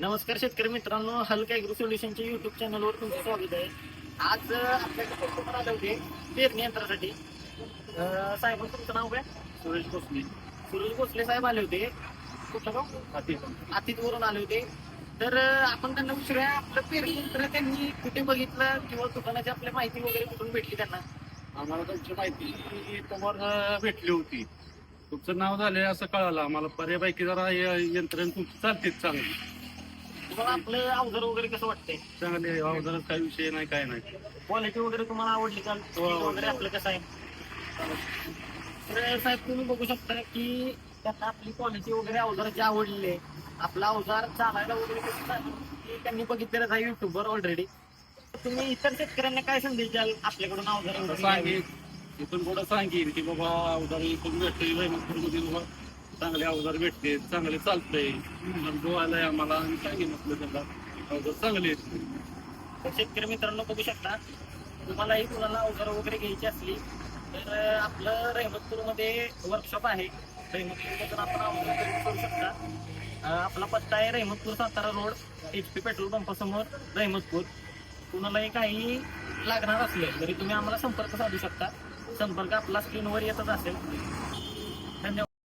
नमस्कार शेतकरी मित्रांनो हलका ॲग्रो सोल्युशनच्या युट्यूब चॅनलवर तुमचं स्वागत आहे. आज आपल्याकडे कस्टमर आले होते पेरणी यंत्रासाठी. साहेब तुमचं नाव काय? सुरेश भोसले. सुरेश भोसले साहेब आले होते. कुठलं गाव? अतिथवरून आले होते. तर आपण त्यांना विचारूया आपलं पेरणी यंत्र त्यांनी कुठे बघितलं किंवा दुकानाची आपली माहिती वगैरे कुठून भेटली त्यांना? आम्हाला तुमची माहिती तुम्हाला भेटली होती. तुमचं नाव झालंय असं कळालं. आम्हाला बऱ्यापैकी जरा यंत्रणा तुमची चालतेच चांगली. तुम्हाला आपलं अवजार वगैरे कसं वाटतंय? चांगले अवजारात काही विषय नाही काय नाही. क्वालिटी वगैरे तुम्हाला आवडली का? हो, आवडली. वगैरे आपलं कसं आहे? तर साहेब तुम्ही बघू शकता की त्यांना आपली क्वालिटी वगैरे अवजाराची आवडलेली आहे. आपला अवजार चालायला वगैरे कसं चालेल हे त्यांनी बघितलेलं आहे युट्यूबवर ऑलरेडी तुम्ही इतर शेतकऱ्यांना काय संदेश द्याल आपल्याकडून अवजार सांगेन. इथून पुढं सांगेन की बाबा अवजार इथून भेटते मध्ये बाबा चांगले अवजार भेटते चांगले चालतंय. अनुभव आलाय आम्हाला आणि काही त्याला अवजार चांगले आहेत. तर शेतकरी मित्रांनो बघू शकता तुम्हालाही कुणाला अवजार वगैरे घ्यायची असली तर आपलं आपलं रहमतपूरमध्ये वर्कशॉप आहे. रहमतपूरमधून आपण अवजार खरेदी करू शकता. आपला पत्ता आहे Rehmatpur Satara road H P petrol पंपासमोर Rehmatpur. कुणालाही काही लागणार असले तरी तुम्ही आम्हाला संपर्क साधू शकता. संपर्क आपला स्क्रीनवर येतच असेल.